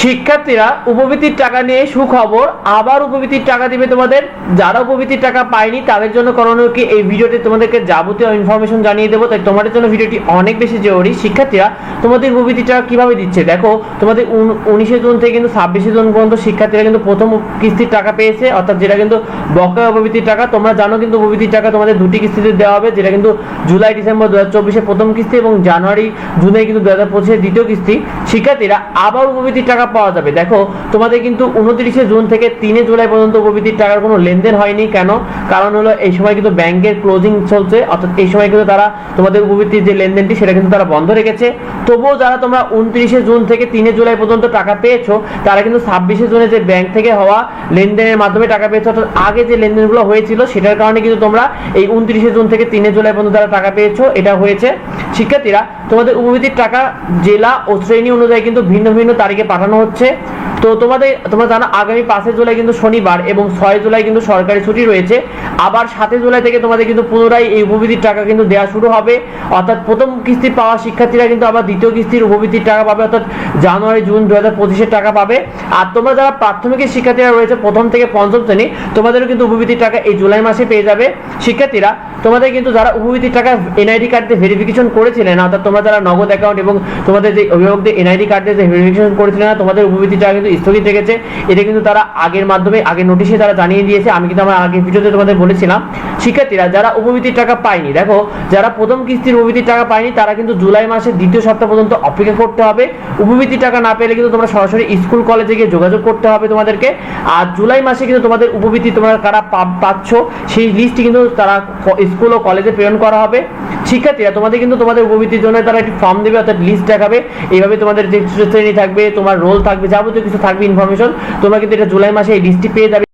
শিক্ষার্থীরা উপবৃত্তির টাকা নিয়ে সুখবর, আবার উপবৃত্তির টাকা দিবে তোমাদের। যারা উপবৃত্তির টাকা পায়নি, তাদের জন্য করণীয় কি? এই ভিডিওতে তোমাদেরকে যাবতীয় ইনফরমেশন জানিয়ে দেবো, তাই তোমাদের জন্য ভিডিওটি অনেক বেশি জরুরি। শিক্ষার্থীরা, তোমাদের উপবৃত্তির টাকা কীভাবে দিচ্ছে? দেখো, তোমাদের উনিশে জুন থেকে কিন্তু ছাব্বিশে জুন পর্যন্ত শিক্ষার্থীরা কিন্তু প্রথম কিস্তির টাকা পেয়েছে, অর্থাৎ যেটা কিন্তু বকেয়া উপবৃত্তির টাকা, তোমরা জানো কিন্তু উপবৃত্তির টাকা তোমাদের দুটি কিস্তিতে দেওয়া হবে, যেটা কিন্তু জুলাই, ডিসেম্বর দু হাজার চব্বিশে প্রথম কিস্তি এবং জানুয়ারি, জুনে কিন্তু দু হাজার পঁচিশে দ্বিতীয় কিস্তি। শিক্ষার্থীরা আবার উপবৃত্তির টাকা পাওয়া যাবে। দেখো, তোমাদের কিন্তু উনত্রিশে জুন থেকে তিনে জুলাই পর্যন্ত উপবৃত্তির টাকার কোনো লেনদেন হয়নি। কেন? কারণ হলো এই সময় কিন্তু ব্যাংকের ক্লোজিং চলছে, অর্থাৎ এই সময় কিন্তু তারা তোমাদের উপবৃত্তির যে লেনদেনটি, সেটা কিন্তু তারা বন্ধ রেখেছে। তবুও যারা তোমরা উনত্রিশে জুন থেকে তিনে জুলাই পর্যন্ত টাকা পেয়েছ, তারা কিন্তু ছাব্বিশে জুনে যে ব্যাংক থেকে হওয়া লেনদেনের মাধ্যমে টাকা পেয়েছ, অর্থাৎ আগে যে লেনদেনগুলো হয়েছিল, সেটার কারণে কিন্তু তোমরা এই উনত্রিশে জুন থেকে তিনে জুলাই পর্যন্ত তারা টাকা পেয়েছ, এটা হয়েছে। শিক্ষার্থীরা, তোমাদের উপবৃত্তির টাকা জেলা ও শ্রেণি অনুযায়ী কিন্তু ভিন্ন ভিন্ন তারিখে পাঠানো হচ্ছে। তো তোমাদের, তোমরা জানো আগামী পাঁচে জুলাই কিন্তু শনিবার এবং ছয় জুলাই কিন্তু সরকারি ছুটি রয়েছে। আবার সাতে জুলাই থেকে তোমাদের কিন্তু পুনরায় এই উপবৃত্তির টাকা কিন্তু দেওয়া শুরু হবে। অর্থাৎ প্রথম কিস্তি পাওয়া শিক্ষার্থীরা কিন্তু আবার দ্বিতীয় কিস্তির উপবৃত্তির টাকা পাবে, অর্থাৎ জানুয়ারি, জুন দু হাজার পঁচিশের টাকা পাবে। আর তোমরা যারা প্রাথমিকের শিক্ষার্থীরা রয়েছে, প্রথম থেকে পঞ্চম শ্রেণি, তোমাদেরও কিন্তু উপবৃত্তির টাকা এই জুলাই মাসে পেয়ে যাবে। শিক্ষার্থীরা তোমাদের কিন্তু যারা উপবৃত্তির টাকা এনআইডি কার্ড দিয়ে ভেরিফিকেশন করেছিলেন অর্থাৎ তোমরা যারা নগদ অ্যাকাউন্ট এবং তোমাদের যে অভিভাবকদের এনআইডি কার্ড দিয়ে যে ভেরিফিকেশন করেছিলেন না, তোমাদের উপবৃত্তির টাকা কিন্তু স্থগিত রেখেছে। এটা কিন্তু তারা আগের মাধ্যমে, আগের নোটিশে তারা জানিয়ে দিয়েছে। আমি কিন্তু আমার আগের ভিডিওতে তোমাদের বলেছিলাম। শিক্ষার্থীরা, যারা উপবৃত্তির টাকা পায়নি, দেখো, যারা প্রথম কিস্তির উপবৃত্তির টাকা পায়নি, তারা কিন্তু জুলাই মাসের দ্বিতীয় সপ্তাহ পর্যন্ত অপেক্ষা করতে হবে। উপবৃত্তির টাকা না পেলে কিন্তু তোমরা সরাসরি স্কুল, কলেজে গিয়ে যোগাযোগ করতে হবে তোমাদেরকে। আর জুলাই মাসে কিন্তু তোমাদের উপবৃত্তি তোমরা কারা পাচ্ছ, সেই লিস্টটি কিন্তু তারা স্কুল ও কলেজে প্রেরণ করা হবে। শিক্ষার্থীরা তোমাদের কিন্তু তোমাদের উপবৃত্তির জন্য তারা একটি ফর্ম দেবে, অর্থাৎ লিস্ট দেখাবে। এইভাবে তোমাদের যে শ্রেণি থাকবে, তোমার রোল থাকবে, যাবতীয় কিছু থাকবে ইনফরমেশন তোমরা কিন্তু এটা জুলাই মাসে এই লিস্টটি পেয়ে যাবে।